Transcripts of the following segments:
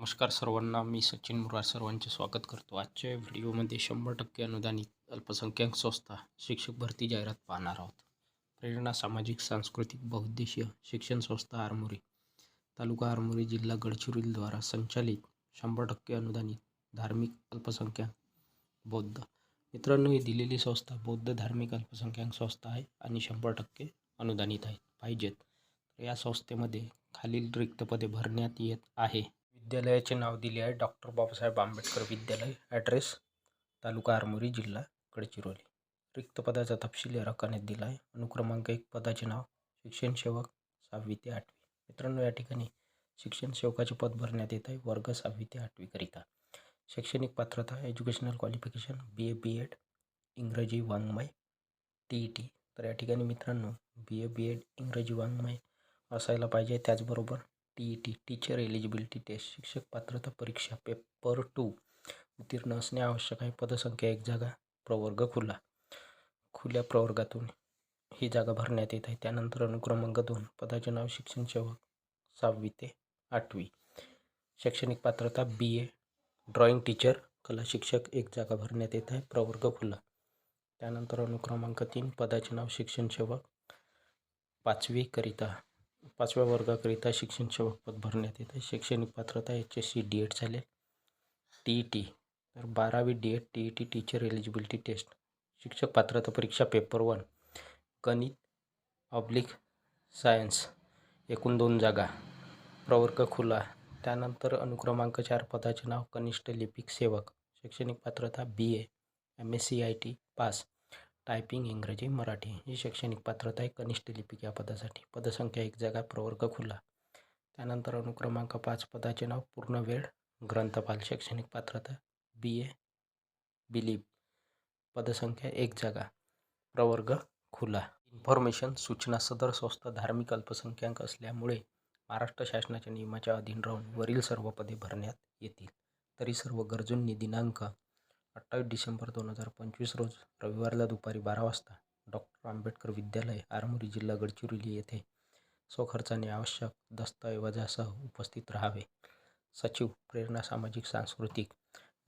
नमस्कार सर्वांना मी सचिन मुरार सर्वांचे स्वागत करतो. आजच्या व्हिडिओमध्ये शंभर टक्के अनुदानित अल्पसंख्याक संस्था शिक्षक भरती जाहिरात पाहणार आहोत. प्रेरणा सामाजिक सांस्कृतिक बहुउद्देशीय शिक्षण संस्था आरमोरी तालुका आरमोरी जिल्हा गडचिरोलीद्वारा संचालित शंभर टक्के अनुदानित धार्मिक अल्पसंख्याक बौद्ध. मित्रांनो ही दिलेली संस्था बौद्ध धार्मिक अल्पसंख्याक संस्था आहे आणि शंभर टक्के अनुदानित आहे. पाहिजेत. तर या संस्थेमध्ये खालील रिक्त पदे भरण्यात येत आहे. विद्यालयाचे नाव दिले आहे डॉक्टर बाबासाहेब आंबेडकर विद्यालय ॲड्रेस तालुका आरमोरी जिल्हा गडचिरोली. रिक्त पदाचा तपशील या रकान्यात दिला आहे. अनुक्रमांक एक पदाचे नाव शिक्षण सेवक सहावी ते आठवी. मित्रांनो या ठिकाणी शिक्षण सेवकाचे पद भरण्यात येत आहे. वर्ग सहावी ते आठवीकरिता शैक्षणिक पात्रता educational qualification B A B Ed इंग्रजी वाङ्मय टी ई टी तर या ठिकाणी मित्रांनो बी ए बी एड इंग्रजी वाङ्मय असायला पाहिजे. त्याचबरोबर E T teacher eligibility test शिक्षक पात्रता परीक्षा पेपर टू उत्तीर्ण असणे आवश्यक आहे. पदसंख्या एक जागा प्रवर्ग खुला. खुल्या प्रवर्गातून ही जागा भरण्यात येत आहे. त्यानंतर अनुक्रमांक दोन पदाचे नाव शिक्षण सेवक सहावी ते आठवी. शैक्षणिक पात्रता बी ए ड्रॉइंग टीचर कला शिक्षक एक जागा भरण्यात येत आहे. प्रवर्ग खुला. त्यानंतर अनुक्रमांक तीन पदाचे नाव शिक्षण सेवक पाचवीकरिता पाचव्या वर्गाकरिता शिक्षण सेवकपद भरण्यात येत. आहे शैक्षणिक पात्रता H S C D Ed झाले. टी ई टी तर बारावी D Ed T E T teacher eligibility test शिक्षक पात्रता परीक्षा पेपर वन गणित ऑब्लिक सायन्स एकूण दोन जागा. प्रवर्ग खुला. त्यानंतर अनुक्रमांक चार पदाचे नाव कनिष्ठ लिपिक सेवक. शैक्षणिक पात्रता B A M S C I T pass typing इंग्रजी मराठी ही शैक्षणिक पात्रता आहे कनिष्ठ लिपिक या पदासाठी. पदसंख्या एक जागा प्रवर्ग खुला. त्यानंतर अनुक्रमांक पाच पदाचे नाव पूर्ण वेळ ग्रंथपाल शैक्षणिक पात्रता बी ए बिलीप पदसंख्या एक जागा प्रवर्ग खुला. इन्फॉर्मेशन सूचना सदर संस्था धार्मिक अल्पसंख्याक असल्यामुळे महाराष्ट्र शासनाच्या नियमाच्या अधीन राहून वरील सर्व पदे भरण्यात येतील. तरी सर्व गरजूंनी दिनांक अठ्ठावीस डिसेंबर दोन हजार पंचवीस रोज रविवारला दुपारी बारा वाजता डॉक्टर आंबेडकर विद्यालय आरमोरी जिल्हा गडचिरोली येथे स्वखर्चाने आवश्यक दस्तऐवजासह उपस्थित राहावे. सचिव प्रेरणा सामाजिक सांस्कृतिक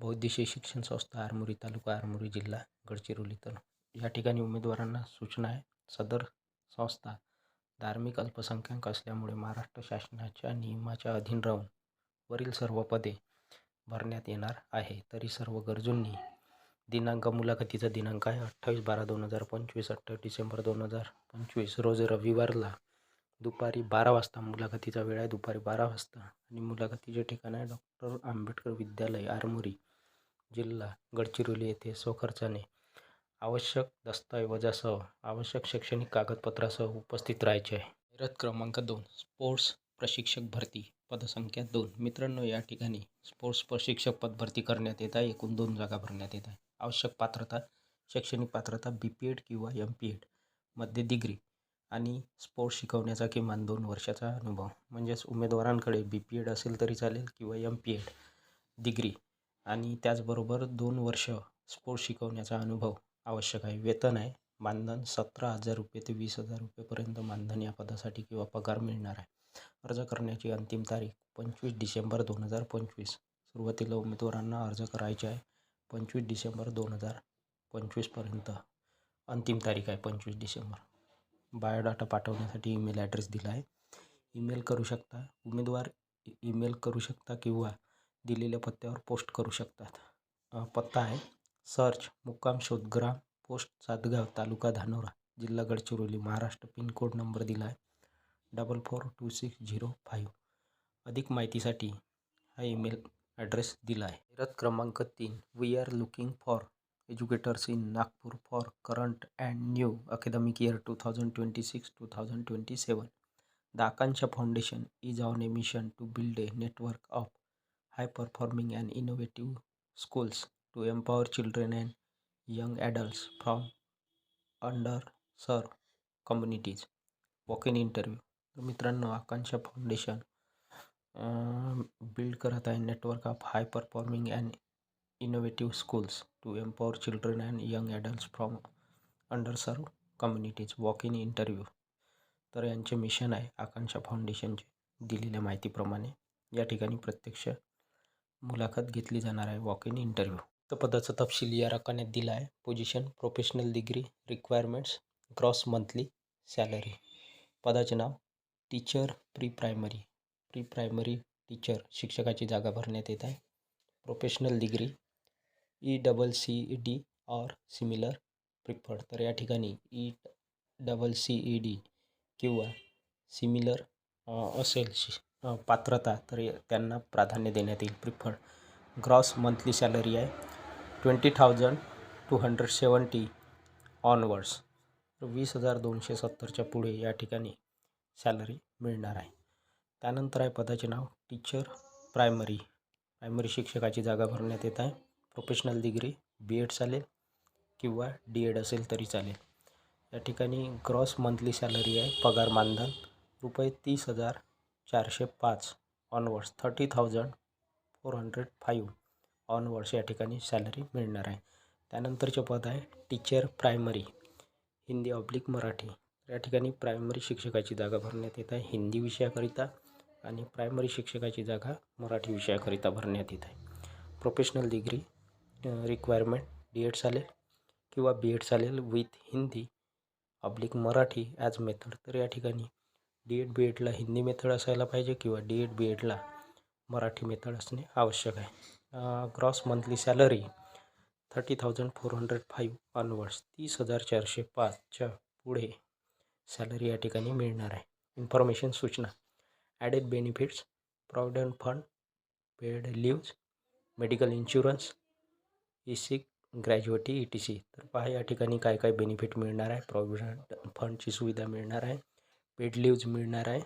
बहुउद्देशीय शिक्षण संस्था आरमोरी तालुका आरमोरी जिल्हा गडचिरोली तर या ठिकाणी उमेदवारांना सूचना आहे. सदर संस्था धार्मिक अल्पसंख्याक असल्यामुळे महाराष्ट्र शासनाच्या नियमाच्या अधीन राहून वरील सर्व पदे भरण्यात येणार आहे. तरी सर्व गरजूंनी दिनांक मुलाखतीचा दिनांक आहे. अठ्ठावीस बारा दोन हजार पंचवीस अठ्ठावीस डिसेंबर दोन हजार पंचवीस. रोज रविवारला दुपारी बारा वाजता मुलाखतीचा वेळ आहे. दुपारी बारा वाजता. आणि मुलाखतीचे ठिकाण आहे डॉक्टर आंबेडकर विद्यालय आरमोरी जिल्हा गडचिरोली येथे स्वखर्चाने आवश्यक दस्तऐवजासह आवश्यक शैक्षणिक कागदपत्रासह उपस्थित राहायचे आहे. जाहिरात क्रमांक दोन स्पोर्ट्स प्रशिक्षक भरती. पदसंख्या दोन. मित्रांनो या ठिकाणी स्पोर्ट्स प्रशिक्षक पद भरती करण्यात येत आहे. एकूण दोन जागा भरण्यात येत आहे. आवश्यक पात्रता शैक्षणिक पात्रता बी पी एड किंवा एम पी एडमध्ये डिग्री आणि स्पोर्ट्स शिकवण्याचा किमान दोन वर्षाचा अनुभव. म्हणजेच उमेदवारांकडे बी पी एड असेल तरी चालेल किंवा एम पी एड डिग्री आणि त्याचबरोबर दोन वर्ष स्पोर्ट्स शिकवण्याचा अनुभव आवश्यक आहे. वेतन आहे. मानधन सतरा हजार रुपये ते वीस हजार रुपयेपर्यंत मानधन या पदासाठी किंवा पगार मिळणार आहे. अर्ज करण्याची अंतिम तारीख पंचवीस डिसेंबर दोन हजार पंचवीस. सुरुवातीला उमेदवारांना अर्ज करायचे आहे पंचवीस डिसेंबर दोन हजार पंचवीसपर्यंत अंतिम तारीख आहे पंचवीस डिसेंबर. बायोडाटा पाठवण्यासाठी ईमेल ॲड्रेस दिला आहे. ईमेल करू शकता उमेदवार ईमेल करू शकता किंवा दिलेल्या पत्त्यावर पोस्ट करू शकतात. पत्ता आहे सर्च मुक्काम शोधग्राम पोस्ट सातगाव तालुका धानोरा जिल्हा गडचिरोली महाराष्ट्र पिनकोड नंबर दिला आहे. Double four two six zero five अधिक माहितीसाठी हा ईमेल ॲड्रेस दिला आहे. जाहिरात क्रमांक तीन. We are looking for educators in Nagpur for current and new academic year two thousand twenty six two thousand twenty seven the Akanksha foundation is on a mission to build a network of high performing and innovative to empower children and young adults from underserved communities walk in interview तर मित्रांनो Akanksha foundation build करत आहे network of high performing and innovative schools to empower children and young adults from underserved communities walk in interview तर यांचे mission आहे आकांक्षा फाउंडेशनचे दिलेल्या माहितीप्रमाणे. या ठिकाणी प्रत्यक्ष मुलाखत घेतली जाणार आहे. वॉक इन इंटरव्ह्यू तर पदाचा तपशील या रकान्यात दिला आहे. Position professional degree requirements gross monthly salary पदाचे नाव teacher pre primary pre primary teacher शिक्षकाची जागा भरण्यात येत आहे. Professional degree E double C E D or similar preferred तर या ठिकाणी E double C E D किंवा सिमिलर असेल शि पात्रता तर त्यांना प्राधान्य देण्यात येईल. प्रिफर्ड ग्रॉस मंथली सॅलरी आहे twenty thousand two hundred seventy onwards वीस हजार दोनशे सत्तरच्या पुढे या ठिकाणी सॅलरी मिळणार आहे. त्यानंतर आहे पदाचे नाव टीचर प्रायमरी. प्रायमरी शिक्षकाची जागा भरण्यात येत आहे. प्रोफेशनल डिग्री बी एड चालेल किंवा डी एड असेल तरी चालेल. या ठिकाणी ग्रॉस मंथली सॅलरी आहे. पगार मानधन रुपये तीस हजार चारशे पाच onwards thirty thousand four hundred five onwards या ठिकाणी सॅलरी मिळणार आहे. त्यानंतरचे पद आहे teacher primary. Hindi oblique Marathi. तर या ठिकाणी प्रायमरी शिक्षकाची जागा भरण्यात येत आहे. हिंदी विषयाकरिता आणि प्रायमरी शिक्षकाची जागा मराठी विषयाकरिता भरण्यात येत आहे. Professional degree requirement D Ed चालेल किंवा बी एड चालेल with Hindi oblique Marathi as method तर या ठिकाणी डी एड बी एडला हिंदी मेथड असायला पाहिजे किंवा डी एड बी एडला मराठी मेथड असणे आवश्यक आहे. Gross monthly salary thirty thousand four hundred five onwards तीस हजार चारशे पाचच्या पुढे सॅलरी या ठिकाणी मिळणार आहे. इन्फॉर्मेशन सूचना. Added benefits provident fund paid leaves medical insurance ESIC gratuity E T C तर पहा या ठिकाणी काय काय बेनिफिट मिळणार आहे. प्रॉव्हिडंट फंडची सुविधा मिळणार आहे. पेड लिव्ज मिळणार आहे.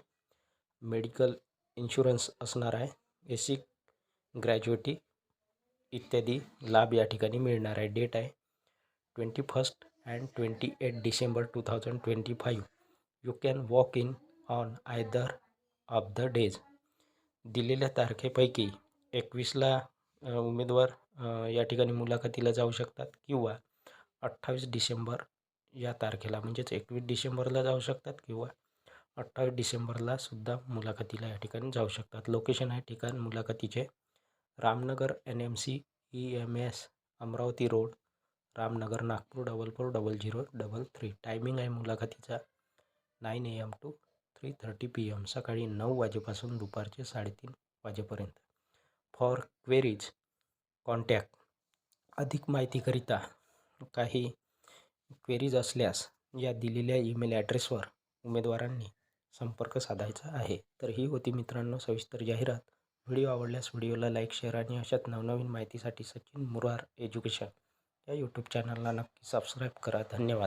मेडिकल इन्शुरन्स असणार आहे. एसिक ग्रॅज्युएटी इत्यादी लाभ या ठिकाणी मिळणार आहे. डेट आहे twenty first and twenty eight December two thousand twenty five you can walk in on either of the days दिलेल्या तारखेपैकी एकवीसला उमेदवार या ठिकाणी मुलाखतीला जाऊ शकतात किंवा अठ्ठावीस डिसेंबर या तारखेला म्हणजेच एकवीस डिसेंबरला जाऊ शकतात किंवा अठ्ठावीस डिसेंबरला सुद्धा मुलाखतीला या ठिकाणी जाऊ शकतात. लोकेशन आहे ठिकाण मुलाखतीचे. Ramnagar N M C E M S Amravati road Ramnagar Nagpur double four double zero double three timing आहे मुलाखतीचा. Nine A M to three thirty P M सकाळी नऊ वाजेपासून दुपारचे साडेतीन वाजेपर्यंत. For queries contact. अधिक माहितीकरिता काही क्वेरीज असल्यास या दिलेल्या ईमेल ॲड्रेसवर उमेदवारांनी संपर्क साधायचा आहे. तर ही होती मित्रांनो सविस्तर जाहिरात. व्हिडिओ आवडल्यास व्हिडिओला लाईक शेअर आणि अशाच नवनवीन माहितीसाठी सचिन मुरार एज्युकेशन या यूट्यूब चॅनलला नक्की सबस्क्राईब करा. धन्यवाद.